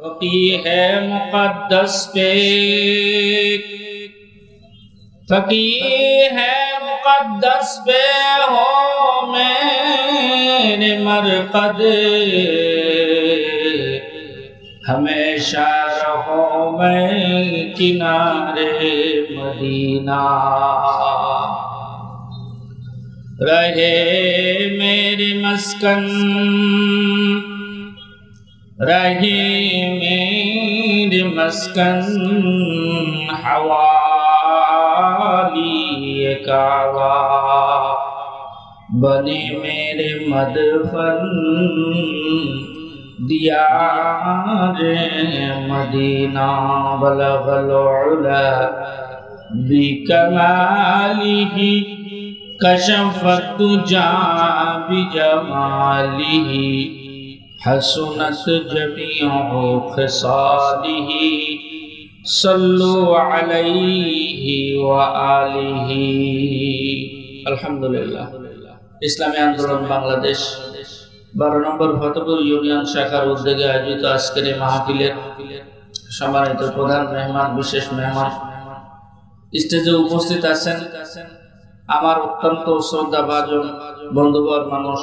फकीर है मुकद्दस पे फकीर है मुकद्दस पे हो मेरे मरकद। हमेशा रहो मैं किनारे मदीना। रहे मेरी मस्कन। رحيم مسكن حوالی کعبہ بنے میرے مدفن دیار مدینہ بلغ العلا بکماله کشفت جا بجماله حسنت جميع خصاله صلوا عليه وآله الحمد لله ইসলামী আন্দোলন বাংলাদেশ। বারো নম্বর ফতেপুর ইউনিয়ন শাখার উদ্যোগে আয়োজিত আজকের এই মাহফিলের সম্মানিত প্রধান মেহমান, বিশেষ মেহমান স্টেজে উপস্থিত আছেন আমার অত্যন্ত শ্রদ্ধাভাজন বন্ধুবর মানুষ।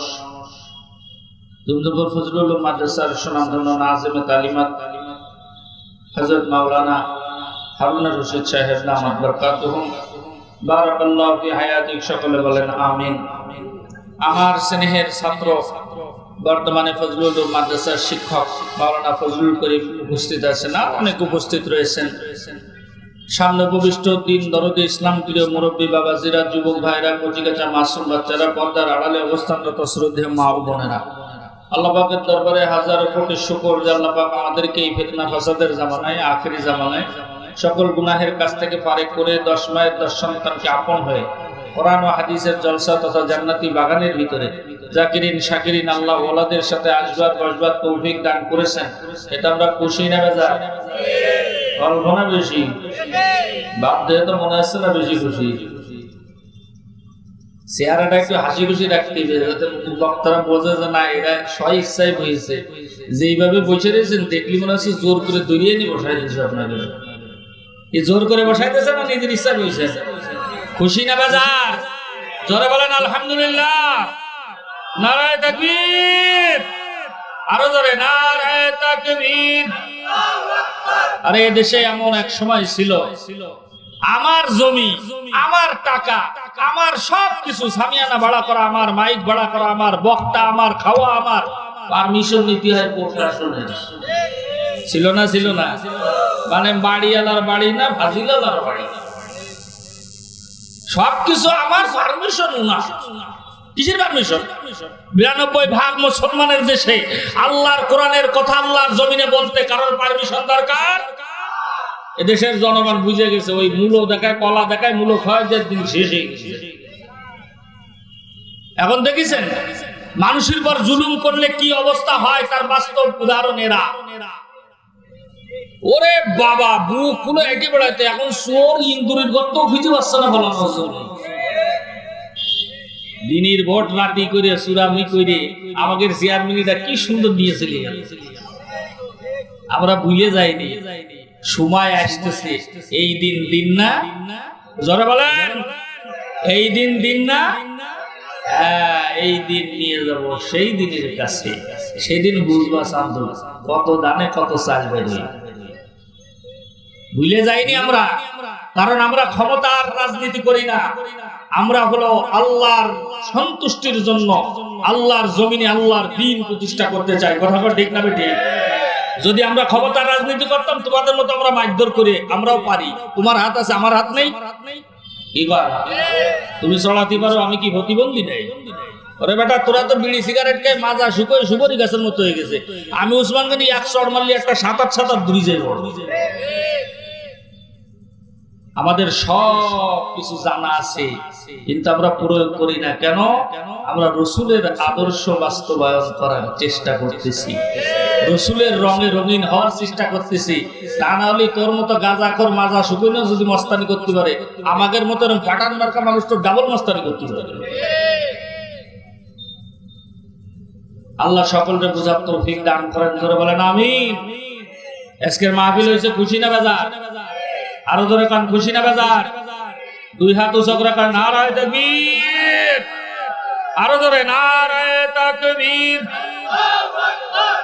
দুমদুপুর ফজলুল মাদ্রাসার সুনামধন্য নাজেমে তালিমাত হযরত মাওলানা হারুনা রশিদ সাহেব ফি হায়াতিক, সকলে বলেন আমিন। আমার স্নেহের ছাত্র, বর্তমানে ফজলুল মাদ্রাসার শিক্ষক মাওলানা ফজলুল করিম উপস্থিত আছেন আর অনেক উপস্থিত রয়েছেন। সামনে উপবিষ্ট দিন দরদে ইসলাম প্রিয় মুরব্বী বাবাজিরা, যুবক ভাইরা, কচিকাচা মাসুম বাচ্চারা, পর্দার আড়ালে অবস্থানরত শ্রদ্ধেয় মা বোনেরা। আল্লাহ পাকের দরবারে হাজার কোটি শুকর যে আমাদেরকে এই ফিতনা ফাসাদের জামানায়, আখেরি জামানায় সকল গুনাহের কাছ থেকে পারে করে দশ মায়ের দশ সন্তানকে আপন হয়ে কোরআন হাদিসের জলসা তথা জান্নাতি বাগানের ভিতরে জাকিরিন, শাকিরিন আল্লাহ ওলাদের সাথে আসবাদ বসবাদ তৌফিক দান করেছেন। এটা আমরা খুশি না বেজা? অল্প না বেশি? বাপ মনে হচ্ছে না বেশি খুশি? চেহারাটা একটু হাসি খুশি রাখতে হবে, যাতে বক্তারা বোঝে যে না, এরা স্ব ইচ্ছায় বসেছে যেইভাবে বসে রয়েছেন, দেখলি মনে হচ্ছে জোর করে দড়িয়ে নিয়ে বসাই দিয়েছে আপনাকে এই জোর করে বসাইতেছে না, নিজের ইচ্ছা বসে খুশি না বাজার জোরে বলেন, আলহামদুলিল্লাহ। নারায় তাকবীর। আরও জোরে, নারায় তাকবীর। আরে দেশে এমন এক সময় ছিল আমার জমি, আমার টাকা, আমার সব কিছু সামিয়ানা ভাড়া করা, আমার মাইক ভাড়া করা, আমার বক্তা, আমার খাওয়া, আমার পারমিশন নিতে হয় প্রশাসনের। ছিল না ছিল না। মানে বাড়িওয়ালার বাড়ি না, ফাজিলালার বাড়ি। সবকিছু আমার পারমিশন না। কিসের পারমিশন? বিরানব্বই ভাগ মুসলমানের দেশে আল্লাহর কোরআনের কথা আল্লাহর জমিনে বলতে কারোর পারমিশন এদেশের জনগণ বুঝে গেছে, ওই মূলো দেখায়, কলা দেখায় মূলো খাওয়ার দিন শেষ হয়ে গেছে। এখন দেখেছেন, মানুষের পর জুলুম করলে কি অবস্থা হয় তার বাস্তব উদাহরণ এরা। ওরে বাবা, বুক খুলে এটি বেড়াইতে, এখন চোর ইন্দুরের গর্ত খুঁজে পাচ্ছে না বলা দিনের ভোট রাতি করে, সুরামি করে, আমাদের চেয়ারম্যানিটা কি সুন্দর দিয়েছিল আমরা ভুলে যাইনি। সময় আসতেছে। এই দিন দিন না? জোরে বলেন। এই দিন দিন না? এই দিন নিয়ে যাব, সেই দিনের কাছে। সেদিন বুঝবা চান্দু কত দানে কত চাল বেরিয়ে ভুলে যাইনি আমরা। কারণ আমরা ক্ষমতার রাজনীতি করি না। আমরা হলো আল্লাহর সন্তুষ্টির জন্য, আল্লাহর জমিনে আল্লাহর দিন প্রতিষ্ঠা করতে চাই। কথা ঠিক না ঠিক যদি আমরা ক্ষমতার রাজনীতি করতাম, তোমাদের মতো আমরা মারধর করে আমরাও পারি। তোমার হাত আছে, আমার হাত নেই। তুমি চড়াতে পারো, আমি কি প্রতিবন্ধী নেই? ওরে বেটা, তোরা তো বিড়ি, সিগারেট খেয়ে মাজা, শুকোয় সুবরি গাছের মতো হয়ে গেছে। আমি উসমান গানি এক চড় মারলি একটা সাত আট সাত দুই যাই আমাদের সব কিছু জানা আছে, কিন্তু আমরা প্রয়োগ করি না। কেন? আমরা রসুলের আদর্শ বাস্তবায়ন করার চেষ্টা করতেছি। রসুলের রঙে রঙিন হওয়ার চেষ্টা করতেছি। তা না হলে তোর মতো গাঁজা কর মাজা শুকুনো যদি মস্তানি করতে পারে? আমাদের মতো এরকম পাঠান মার্কা মানুষ তো ডাবল মস্তানি করতে পারে। আল্লাহ সকলকে বুঝার তৌফিক দান করেন ধরে বলেন, আমিন। আজকের মাহফিল হয়েছে খুশি না বেজার? আরও ধরে কান, খুশি না বেজার? দুই হাত উঁচু করে কান, নারায় তাকবীর। আরও ধরে নারায় তাকবীর।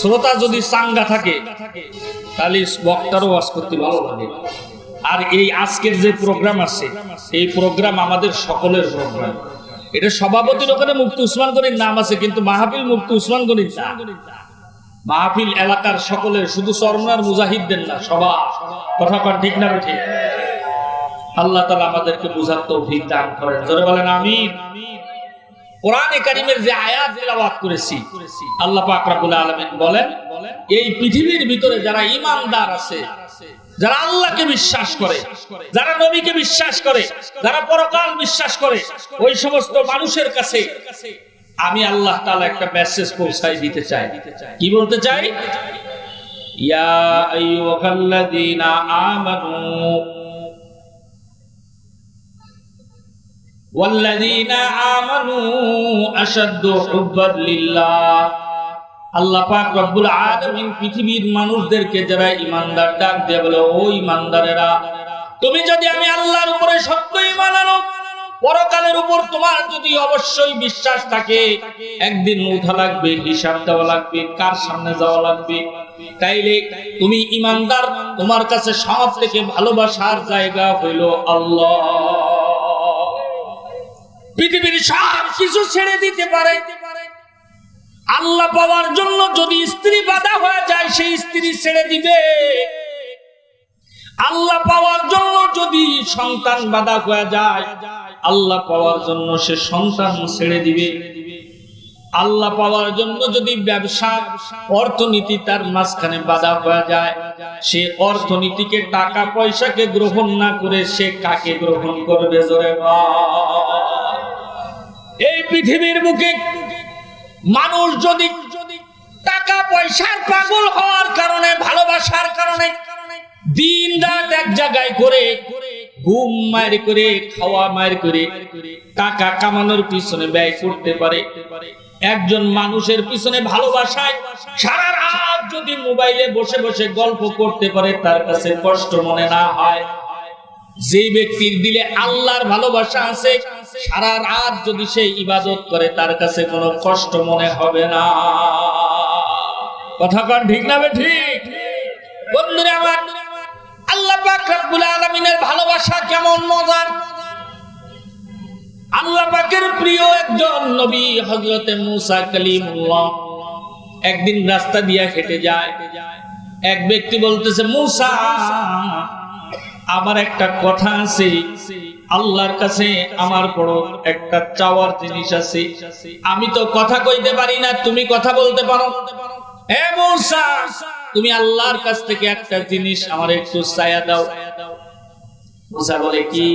শ্রোতা যদি চাঙ্গা থাকে, তাহলে বক্তারও ওয়াজ করতে ভালো লাগে। আর এই আজকের যে প্রোগ্রাম আছে, এই প্রোগ্রাম আমাদের সকলের প্রোগ্রাম। এটা সভাপতির ওখানে মুক্তি উসমান গনির নাম আছে, কিন্তু মাহফিল মুক্তি উসমান গনির না। মাহফিল এলাকার সকলের, শুধু সরনার মুজাহিদদের না, সবার। কথা কর ঠিক না ঠিক আল্লাহ তালা আমাদেরকে বুঝার তৌফিক দান করেন। ধরে বলেন, আমিন। কোরআনে কারিমের যে আয়াত তেলাওয়াত করেছি, আল্লাহ পাক রব্বুল আলামিন বলেন, এই পৃথিবীর ভিতরে যারা ঈমানদার আছে, যারা আল্লাহকে বিশ্বাস করে, যারা নবীকে বিশ্বাস করে, যারা পরকাল বিশ্বাস করে, ওই সমস্ত মানুষের কাছে আমি আল্লাহ তাআলা একটা মেসেজ পৌঁছাই দিতে চাই। কি বলতে চাই? ইয়া আইয়ুহাল্লাযীনা আমানু والذين آمنوا أشد حبا لله আল্লাহ পাক রব্বুল আলামিন পৃথিবীর মানুষদেরকে যারা ইমানদার ডাক দিয়ে বলে ও ইমানদারেরা তুমি যদি আমি আল্লাহর উপরে সত্য ঈমান আনো পরকালের উপর তোমার যদি অবশ্যই বিশ্বাস থাকে একদিন উঠা লাগবে হিসাব দেওয়া লাগবে কার সামনে যাওয়া লাগবে তাইলে তুমি ইমানদার তোমার কাছে সব থেকে ভালোবাসার জায়গা হইল আল্লাহ পৃথিবীর সব কিছু ছেড়ে দিতে পারে। আল্লাহ পাওয়ার জন্য যদি স্ত্রী বাধা হয়ে যায়, সেই স্ত্রী ছেড়ে দিবে। আল্লাহ পাওয়ার জন্য যদি সন্তান বাধা হয়ে যায়, আল্লাহ পাওয়ার জন্য সে সন্তান ছেড়ে দিবে। আল্লাহ পাওয়ার জন্য যদি ব্যবসা, অর্থনীতি তার মাঝখানে বাধা হয়ে যায়, সে অর্থনীতিকে টাকা পয়সাকে গ্রহণ না করে সে কাকে গ্রহণ করবে জোরে বল। এই পৃথিবীর বুকে মানুষ যদি টাকা পয়সার পাগল হওয়ার কারণে, ভালোবাসার কারণে, দিন রাত এক জায়গায় করে, ঘুম করে, খাওয়া করে, টাকা কামানোর পিছনে ব্যয় করতে পারে। একজন মানুষের পিছনে ভালোবাসায় সারা রাত যদি মোবাইলে বসে বসে গল্প করতে পারে, তার কাছে কষ্ট মনে না হয়। যে ব্যক্তির দিলে আল্লাহর ভালোবাসা আছে সারা রাত যদি সে ইবাদত করে, তার কাছে কোনো কষ্ট মনে হবে না। কথা কন ঠিক না ঠিক? বন্ধুরা আমার, আল্লাহ পাক রব্বুল আলামিনের ভালোবাসা কেমন মজার? আল্লাহ পাকের প্রিয় একজন নবী হযরতে মূসা কালিমুল্লাহ। একদিন রাস্তা দিয়া হেঁটে যায়। এক ব্যক্তি বলতেছে, মূসা, আমার একটা কথা আছে। আল্লাহর কাছে আমার বড় একটা চাওয়ার জিনিস আছে। আমি তো কথা কইতে পারি না, তুমি কথা বলতে পারো। তুমি আল্লাহর কাছ থেকে একটা জিনিস আমার একটু ছায়া দাও। মূসা বলে, কি?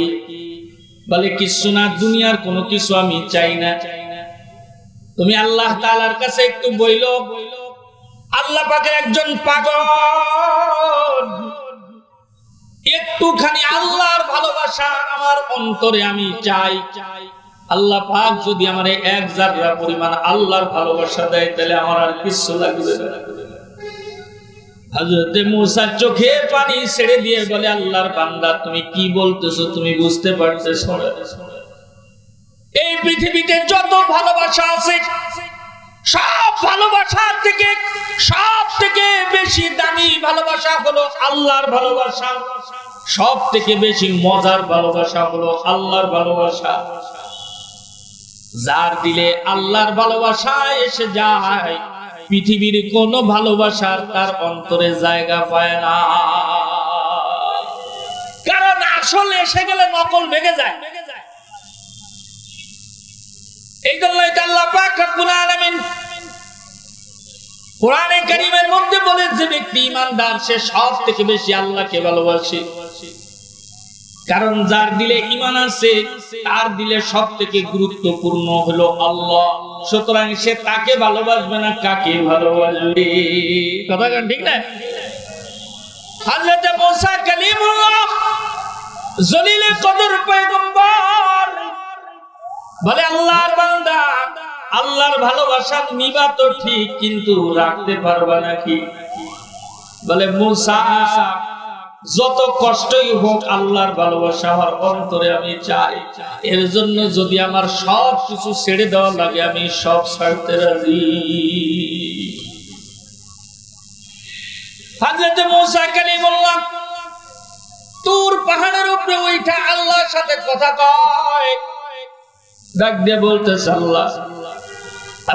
বলে, কিছু না, দুনিয়ার কোনো কিছু আমি চাই না। তুমি আল্লাহ তাআলার কাছে একটু বইলো। আল্লাহ পাকের একজন পাগল। একটুখানি আল্লাহর ভালোবাসা আমার অন্তরে আমি চাই। আল্লাহ পাক যদি আমার এক জাররা পরিমাণ আল্লাহর ভালোবাসা দেয়, তাহলে আমার আর কিছু লাগবে না। আল্লাহর বান্দা, তুমি কি বলতেছো তুমি বুঝতে পারতেছো এই পৃথিবীতে যত ভালোবাসা আছে সব ভালোবাসার থেকে, সব থেকে বেশি দামি ভালোবাসা হলো আল্লাহর ভালোবাসা। সব থেকে বেশি মজার ভালোবাসা হলো আল্লাহর ভালোবাসা। যার দিলে আল্লাহর ভালোবাসা এসে যায়, পৃথিবীর কোন ভালোবাসার তার অন্তরে জায়গা পায় না। কারণ আসল এসে গেলে নকল ভেঙে যায়। এই জন্যই আল্লাহ কোরআনে কারিমের মধ্যে বলে যে ব্যক্তি ইমানদার সে সব থেকে বেশি আল্লাহকে ভালোবাসে। কারণ যার দিলে ইমান আছে, তার দিলে সব থেকে গুরুত্বপূর্ণ হলো আল্লাহ। সুতরাং সে তাকে ভালোবাসবে না, কাকে ভালোবাসবে? কথা ঠিক না? হযরত মুসা কালিমুল্লাহ, জলিলে কদর পয়গম্বর বলে, আল্লাহর বান্দা, আল্লাহর ভালোবাসা নিবা তো ঠিক, কিন্তু রাখতে পারবা নাকি? বলে, মুসা, যত কষ্টই হোক, আল্লাহর ভালোবাসা আমার অন্তরে আমি চাই। এর জন্য যদি আমার সব কিছু ছেড়ে দেওয়া লাগে, আমি সব ছাড়তে রাজি। হাজরতে মুসা কালিমুল্লাহ, তুর পাহাড়ের উপরে ওইটা আল্লাহর সাথে কথা কয়। ডাক দিয়ে বলতেছে আল্লাহ,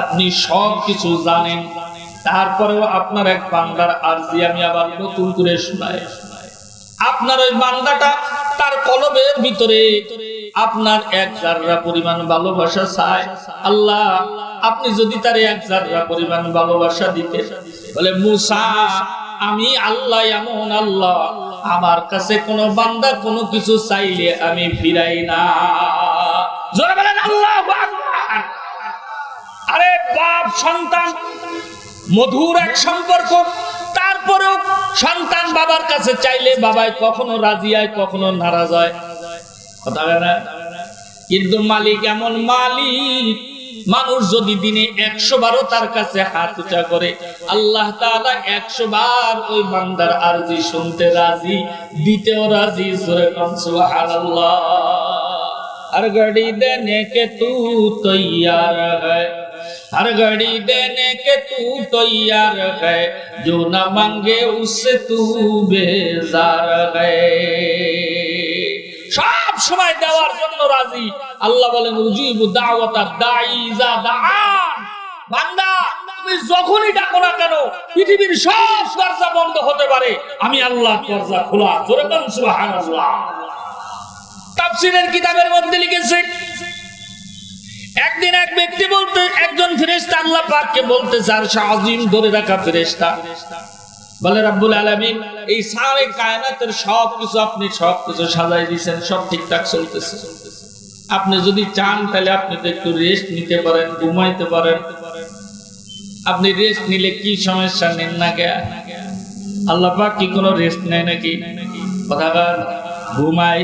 আপনি সব কিছু জানেন, তারপরেও আপনার এক বান্দার আরজি আমি আবার নতুন করে শোনাই। আপনার ওই বান্দাটা তার কলবের ভিতরে, আপনার এক জাররা পরিমাণ ভালোবাসা চায়। আল্লাহ, আপনি যদি তার এক জাররা পরিমাণ ভালোবাসা দিতে বলে, মুসা, আমি আল্লাহ এমন আল্লাহ, আমার কাছে কোনো বান্দা কোনো কিছু চাইলে আমি ফিরাই না। আল্লাহু আরে বাপ, সন্তান, মধুর এক সম্পর্ক। তারপরেও সন্তান বাবার কাছে চাইলে বাবাই কখনো রাজি হয়, কখনো নারাজ হয়। কিন্তু মালিক এমন মালিক, মানুষ যদি দিনে একশো বারও তার কাছে হাত উঁচা করে, আল্লাহ একশো বার ওই বান্দার আরজি শুনতে রাজি, দিতেও রাজি সুরে কম সুবহানাল্লাহ। हर घड़ी देने के तू तैयार है हर घड़ी देने के तू तैयार है जो न मांगे उससे तू बेजार है সব সময় দেওয়ার জন্য রাজি আল্লাহ বলেন উজিবু দাওয়াতা দাঈ ইজা দাআন বান্দা তুমি যখনই ডাকো না কেন পৃথিবীর সব দরজা বন্ধ হতে পারে আমি আল্লাহ দরজা খোলা জোরে বলুন সুবহানাল্লাহ তাফসীরের কিতাবের মধ্যে লিখেছে। একদিন এক ব্যক্তি বলতে, একজন ফেরেশতা আল্লাহ পাককে বলতে চার শাহিম ধরে রাখা ফেরেশতা। বলে, রাব্বুল আলামিন, এই সারে কায়নাতের সব কিছু আপনি সব কিছু সাজাই দিয়েছেন, সব ঠিকঠাক চলতেছে। আপনি যদি চান, তাহলে আপনি তো একটু রেস্ট নিতে পারেন, ঘুমাইতে পারেন। আপনি রেস্ট নিলে কি সমস্যা, নেন না গে আল্লাহ পাক কি কোনো রেস্ট নেয় নাকি? কথা ঘুমায়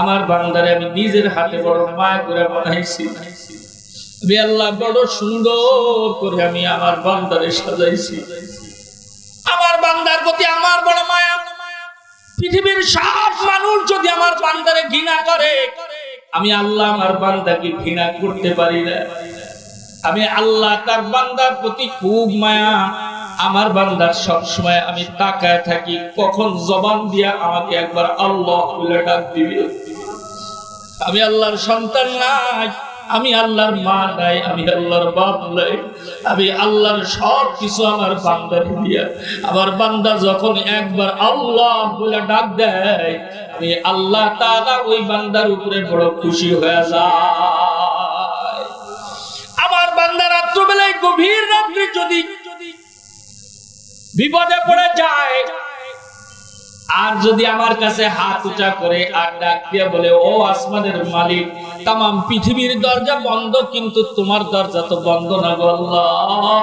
আমার বান্দারে আমি নিজের হাতে বড় মায়া করে বানাইছি। আল্লাহ, বড় সুন্দর করে আমি আমার বান্দারে সাজাইছি। আমার বান্দার প্রতি আমার বড় মায়া। পৃথিবীর সব মানুষ যদি আমার বান্দারে ঘৃণা করে, আমি আল্লাহ আমার বান্দাকে ঘৃণা করতে পারি না। আমি আল্লাহ তার বান্দার প্রতি খুব মায়া। আমার বান্দার সব সময় আমি তাকায় থাকি, কখন জবান দিয়া আমাকে একবার আল্লাহ বলে ডাক দিবে? আমি আল্লাহর সন্তান নাই, আমি আল্লাহর মা নাই, আমি আল্লাহর বাপ নাই, আমি আল্লাহর সব কিছু আমার বান্দার দিয়া। আমার বান্দা যখন একবার আল্লাহ বলে ডাক দেয়, আমি আল্লাহ তাআলা ওই বান্দার উপরে বড় খুশি হয়ে যায়। আমার বান্দা রাত্রবেলায় গভীর রাত্রি যদি বিপদে পড়ে যায়। আর যদি আমার কাছে হাত উঁচা করে আর ডাক দিয়ে বলে, ও আসমানের মালিক তাম পৃথিবীর দরজা বন্ধ, কিন্তু তোমার দরজা তো বন্ধ না আল্লাহ।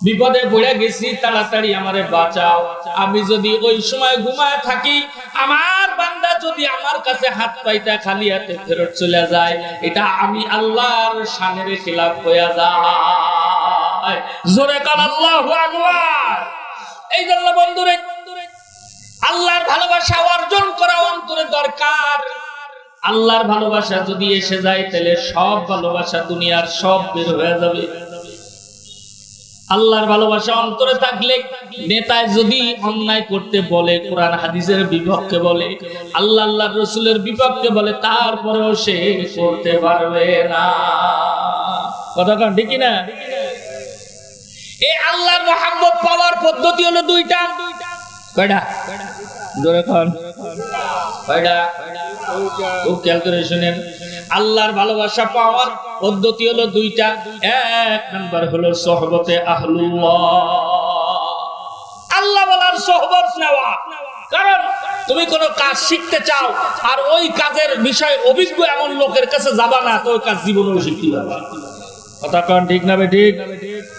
বিপদে পড়ে গেছি, তাড়াতাড়ি আমারে বাঁচাও। আমি যদি ওই সময় ঘুমায় থাকি, আমার বান্দা যদি আমার কাছে হাত পাইতা খালি হাতে ফেরত চলে যায়, এটা আমি আল্লাহর শানের খিলাফ হয়ে যায়। আল্লাহর ভালোবাসা অর্জন করা অন্তরে দরকার। আল্লাহর ভালোবাসা যদি এসে যায়, তাহলে সব ভালোবাসা দুনিয়ার সব বের হয়ে যাবে। আল্লাহর ভালোবাসা অন্তরে থাকলে নেতায় যদি অন্যায় করতে বলে, কোরআন হাদিসের বিপক্ষে বলে, আল্লাহ আল্লাহ রসুলের বিপক্ষে বলে, তারপরেও সে করতে পারবে না। কথা কন, ঠিক না এই আল্লাহর মহাব্বত পাওয়ার পদ্ধতি হলো দুইটা। কয়টা? জোরে কন। কয়টা? খুব খেয়াল করে শুনেন। আল্লাহর ভালোবাসা পাওয়ার পদ্ধতি হলো দুইটা। এক নাম্বার হলো সহবতে আহলুল্লাহ। আল্লাহ বলার সহবত নেওয়া। কারণ তুমি কোন কাজ শিখতে চাও আর ওই কাজের বিষয়ে অভিজ্ঞ এমন লোকের কাছে যাবা না, তো ওই কাজ জীবনেও শিখতে পারবা কথা কন ঠিক না ঠিক?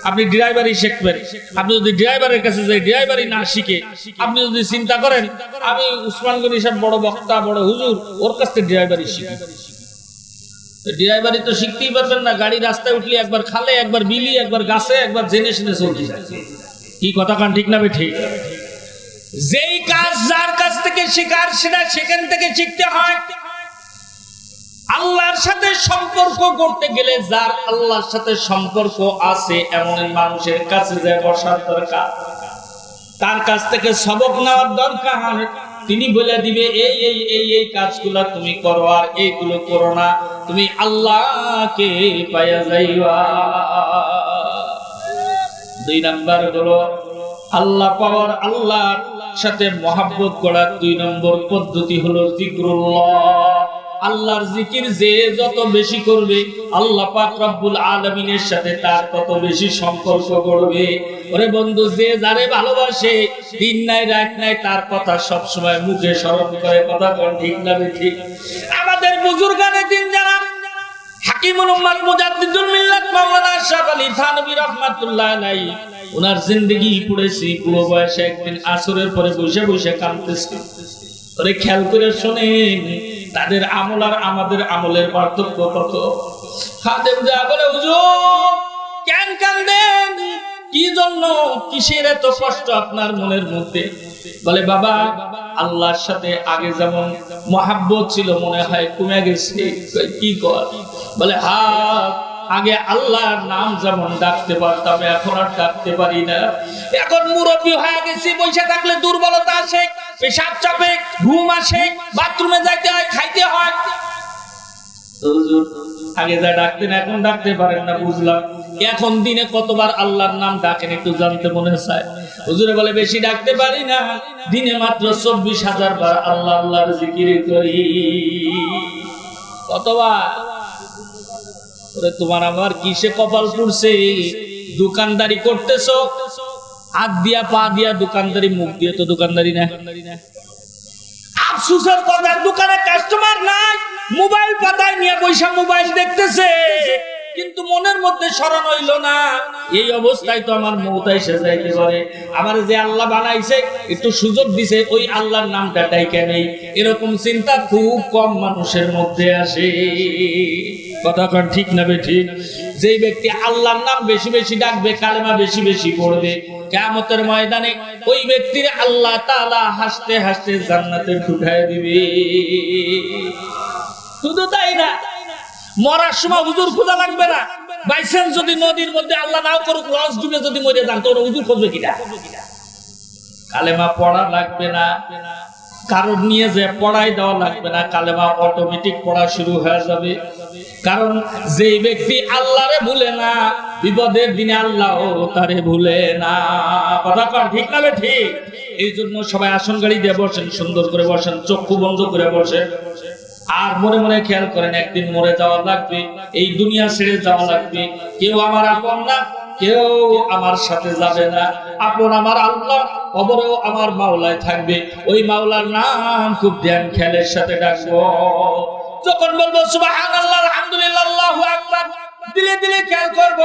আপনি ড্রাইভারই শিখবেন আপনি যদি ড্রাইভারের কাছে যাই ড্রাইভারই না শিখে, আপনি যদি চিন্তা করেন, আমি উসমান গনি সাহেব বড় বক্তা, বড় হুজুর, ওর কাছ থেকে ড্রাইভারই শিখি। ড্রাইভারই তো শিখতেই পারবেন না, গাড়ি রাস্তায় উঠলে একবার খালে, একবার বিলি, একবার গাছে, একবার জেনে শুনে চলতে যায়। কি কথা কান ঠিক না ঠিক? যেই কাজ যার কাছ থেকে শেখার, সেটা সেখান থেকে শিখতে হয়। আল্লাহর সাথে সম্পর্ক করতে গেলে যার আল্লাহর সাথে সম্পর্ক আছে এমন মানুষের কাছে যে বসার দরকার। তার কাছ থেকে সবক নেওয়ার দরকার। তিনি বলে দিবে, এই এই এই এই কাজগুলো তুমি করো আর এইগুলো করো না। তুমি আল্লাহকে পাইয়া যাইবা। দুই নাম্বার হলো, আল্লাহ পাওয়ার আল্লাহর সাথে মহাব্বত করার দুই নম্বর পদ্ধতি হলো জিক্রুল্লাহ। আল্লাহর জিকির যে যত বেশি করবে, আল্লাহ পাক রব্বুল আলামিনের সাথে তার তত বেশি সম্পর্ক করবে ওরে বন্ধু, যে যারে ভালোবাসে, দিন নাই, রাত নাই, তার কথা সব সময় মুখে স্মরণ করে, কথা কোন ঠিক না ঠিক আমাদের বুজুর্গানে দিন জানা হাকিমুল উম্মাত মুজাদ্দিদুল মিল্লাত মাওলানা আশরাফ আলী থানভী রাহমাতুল্লাহ আলাইহি। ওনার জিন্দেগি পড়েছি, পুরো বয়সে একদিন আসরের পরে বসে বসে কাঁদতেছে। ওরে খেয়াল করে শোনেন তাদের আমল আর আমাদের আমলের পার্থক্য কত? খাদেম যা বলে কেন কান্দেন? কি জন্য? কিসের এত কষ্ট আপনার মনের মধ্যে? বলে, বাবা, আল্লাহর সাথে আগে যেমন মহাব্বত ছিল, মনে হয় কমে গেছে। কি কর? বলে, হা, আগে আল্লাহর নাম যেমন ডাকতে পারতাম, এখন আর ডাকতে পারি না। এখন মুরব্বী হয়ে গেছি, বসে থাকলে দুর্বলতা আসে পেশাব চাপে ঘুম আসে বাথরুমে যাইতে হয় খাইতে হয়। আগে যা ডাকতেন এখন ডাকতে পারেন না বুঝলাম। এখন দিনে কতবার আল্লাহর নাম ডাকেন একটু জানতে মনে চায়। হুজুরে বলে বেশি ডাকতে পারি না দিনে মাত্র চব্বিশ হাজার বার আল্লাহ আল্লাহর জিকির করি। কতবার? ওরে তোমার আমার কিসে কপাল পুড়ছে? দোকানদারি করতেছো? হাত দিয়া পা দিয়া দোকানদারি, মুখ দিয়ে তো দোকানদারি না। আফসুসের কথা, দোকানে কাস্টমার নাই, মোবাইল পাতায় নিয়ে পয়সা মোবাইল দেখতেছে। কিন্তু মনের মধ্যে স্মরণ হইল না। এই অবস্থায় তো আমার মৌতা এসে যাইতে পারে। আমার যে আল্লাহ বানাইছে, একটু সুযোগ দিছে, ওই আল্লাহর নামটা ডাইকা নেই। এরকম চিন্তা খুব কম মানুষের মধ্যে আসে। কথা কন ঠিক না ঠিক যেই ব্যক্তি আল্লাহর নাম বেশি বেশি ডাকবে, কালেমা বেশি বেশি পড়বে কেমতের ময়দানে ওই ব্যক্তির আল্লাহ তাআলা হাসতে হাসতে জান্নাতে ঢুকায় দিবে। শুধু তাই না মরার সময় হুজুর খোঁজা লাগবে না। বাইসেন্স যদি নদীর মধ্যে আল্লাহ নাও করুক লঞ্চ ডুবে যদি মরে যান তোর হুজুর খুঁজবে কিনা? কালেমা পড়া লাগবে না। কারণ নিয়ে যে পড়াই দেওয়া লাগবে না, কালেমা অটোমেটিক পড়া শুরু হয়ে যাবে। কারণ যেই ব্যক্তি আল্লাহরে ভুলে না, বিপদের দিনে আল্লাহ তারে ভুলে না। কথা কর ঠিক না ঠিক? এই জন্য সবাই আসন গাড়ি দিয়ে বসেন, সুন্দর করে বসেন, চক্ষু বন্ধ করে বসেন। আর মনে মনে খেয়াল করেন, একদিন মরে যাওয়া লাগবে, এই দুনিয়া ছেড়ে যাওয়া লাগবে। কেউ আমার আপন না, কেউ আমার সাথে যাবে না। আপন আমার আল্লাহ অবরেও আমার মাওলায় থাকবে। ওই মাওলার নাম খুব ধ্যান খেয়ালের সাথে ডাকবো যখন বলব, সুবহানাল্লাহ, আলহামদুলিল্লাহ আল্লাহু আকবার। দিলে দিলে খেয়াল করব,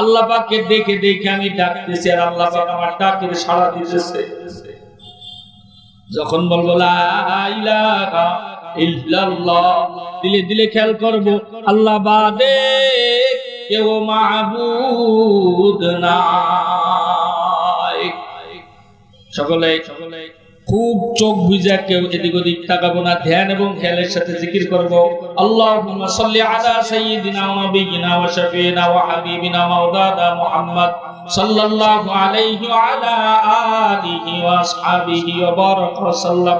আল্লাহ পাককে দেখে দেখে আমি ডাকতেছি আর আল্লাহ পাক আমার ডাকের সাড়া দিতেছে। যখন বলব, লা ইলাহা ইল্লাল্লাহ। দিলে দিলে খেয়াল করব আল্লাহ বাদে কেউ মাহবুদ নাই। সকলে সকলে খুব চোখ বুঝা কেউ এদিক ওদিক তাকাবো না, ধ্যান এবং খেয়ালের সাথে জিকির করব। আল্লাহুম্মা সাল্লি আলা সাইয়্যিদিনা ওয়া নাবিয়িনা ওয়া শাফিনা ওয়া হাবিবিনা মাওলানা মুহাম্মদ সাল্লাল্লাহু আলাইহি ওয়া আলা আলিহি ওয়া আসহাবিহি ওয়া বারাকা ওয়া সাল্লাম।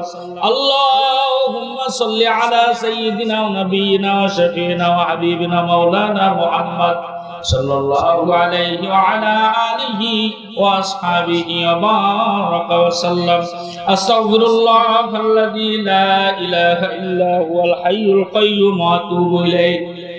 আল্লাহুম্মা সাল্লি আলা সাইয়্যিদিনা ওয়া নাবিয়িনা ওয়া শাফিনা ওয়া হাবিবিনা মাওলানা মুহাম্মদ صلى الله عليه وعلى آله وأصحابه وبارك وسلم. أستغفر الله الذي لا إله إلا هو الحي القيوم وأتوب إليه.